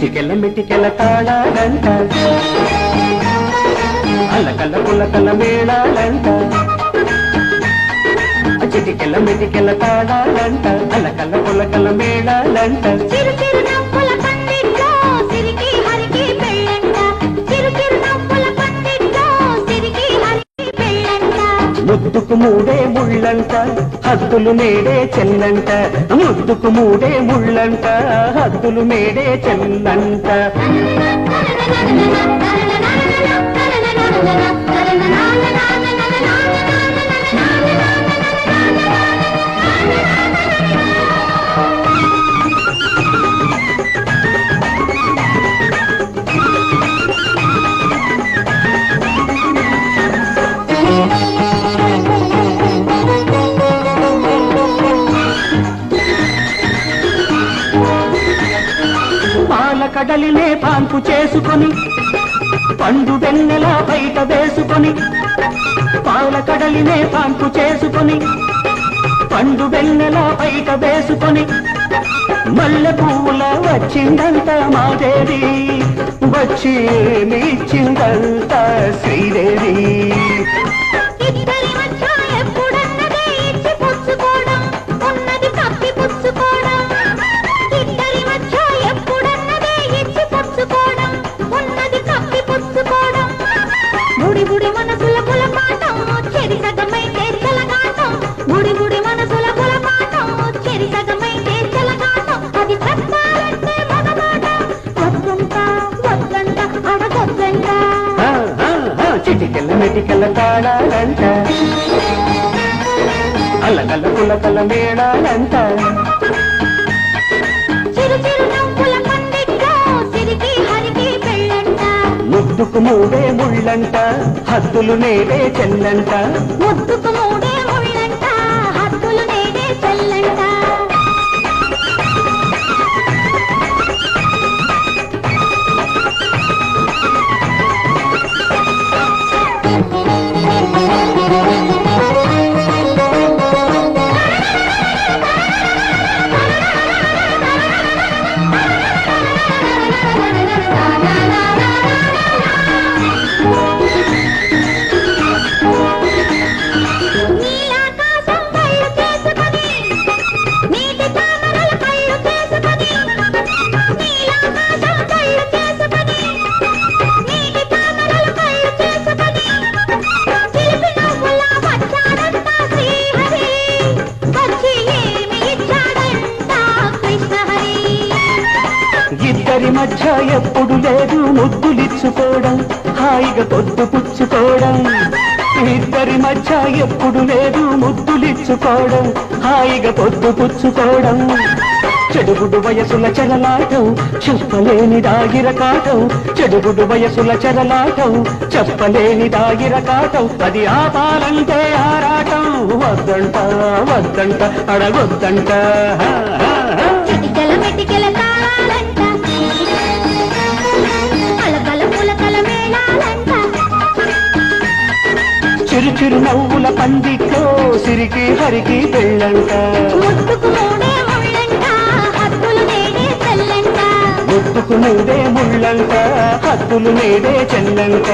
చిటికెల మెటికెళ్ళ తాళాలంట. అల్లకల్ల పుల్లకల్ల మేళాలంట. చిటికెళ్ళ మెటికెళ్ళ తాళాలంట. అల్లకల్ల పుల్లకల్ల మేళాలంట. ముద్దుకు మూడే ముళ్ళంట హద్దులు మేడే చెల్లంట ముద్దుకు మూడే ముళ్ళంట హద్దులు మేడే చెల్లంట పాల కడలినే పాన్పు చేసుకొని పండు వెన్నెల బయట వేసుకొని పాల కడలినే పాన్పు చేసుకొని పండు వెన్నెల బయట వేసుకొని మల్లె పువ్వుల వచ్చిందంట మాదేవి వచ్చి మీచ్చిందంత శ్రీదేవి. మెటికెల తాళాలంట. అల్లకల్ల మేళాలంట. హరికి పెళ్ళంట. ముద్దుకు మూడే ముళ్ళంట. హద్దులు నేడే చెల్లంట. ముద్దుకు మూడే ఎప్పుడు లేదు ముద్దులిచ్చుకోవడం హాయిగా పొద్దు పుచ్చుకోవడం. ఇద్దరి మధ్య ఎప్పుడు లేదు ముద్దులిచ్చుకోవడం హాయిగా పొద్దు పుచ్చుకోవడం. చెడుగుడు వయసుల చెరలాటం చెప్పలేని దాగిర కాటం. చెడుగుడు వయసుల చెరలాటం చెప్పలేని దాగిర కాటం. అది ఆపాలంటే ఆరాటం. వద్దంట వద్దంట అడగొద్దంట. మెటికెల మెటికెల తాళాలంట చిరు చిరు నవ్వుల పందిట్లో సిరికి హరికి పెళ్ళంట. హద్దులు నేడే ముళ్ళంట హద్దులు నేడే చెల్లంట.